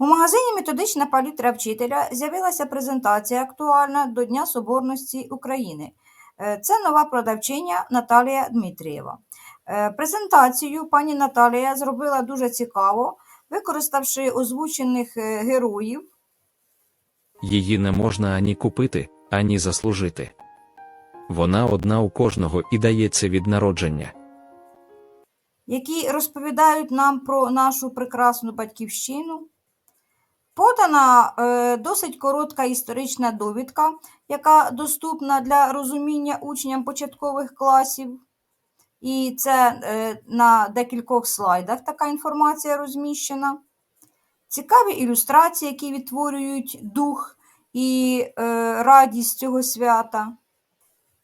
У магазині Методична палітра вчителя з'явилася презентація актуальна до Дня Соборності України. Е, Це нова продавчиня Наталія Дмитрієва. Е, Презентацію пані Наталія зробила дуже цікаво, використавши озвучених е, героїв. Її не можна ані купити, ані заслужити. Вона одна у кожного і дається від народження. які розповідають нам про нашу прекрасну батьківщину. Подана е, досить коротка історична довідка, яка доступна для розуміння учням початкових класів. І це е, на декількох слайдах така інформація розміщена. Цікаві ілюстрації, які відтворюють дух і е, радість цього свята.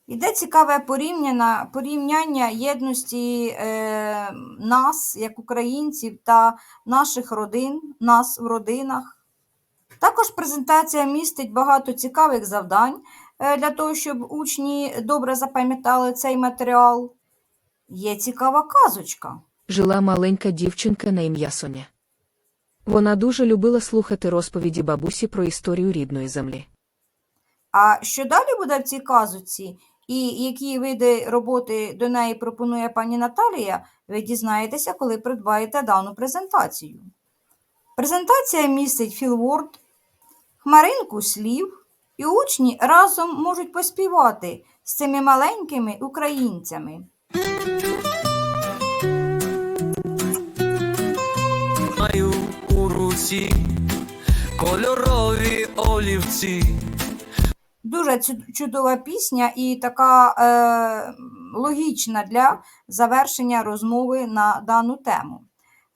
Іде цікаве порівняна, порівняння єдності е, нас, як українців, та наших родин, нас в родинах. Також презентація містить багато цікавих завдань е, для того, щоб учні добре запам'ятали цей матеріал. Є цікава казочка. жила маленька дівчинка на ім'я Соня. Вона дуже любила слухати розповіді бабусі про історію рідної землі. А що далі буде в цій казочці, і які види роботи до неї пропонує пані Наталія, ви дізнаєтеся, коли придбаєте дану презентацію. Презентація містить філворд, хмаринку слів, і учні разом можуть поспівати з цими маленькими українцями. Маю у руці кольорові олівці. Дуже чудова пісня і така е, логічна для завершення розмови на дану тему.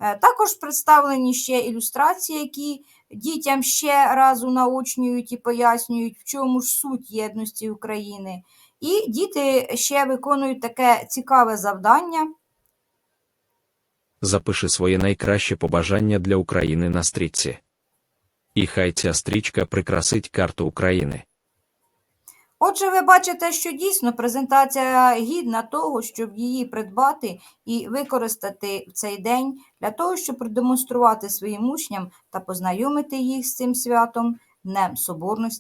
Е, також представлені ще ілюстрації, які дітям ще раз унаочнюють і пояснюють, в чому ж суть єдності України. І діти ще виконують таке цікаве завдання. Запиши своє найкраще побажання для України на стрічці. І хай ця стрічка прикрасить карту України. Отже, ви бачите, що дійсно презентація гідна того, щоб її придбати і використати в цей день для того, щоб продемонструвати своїм учням та познайомити їх з цим святом Днем Соборності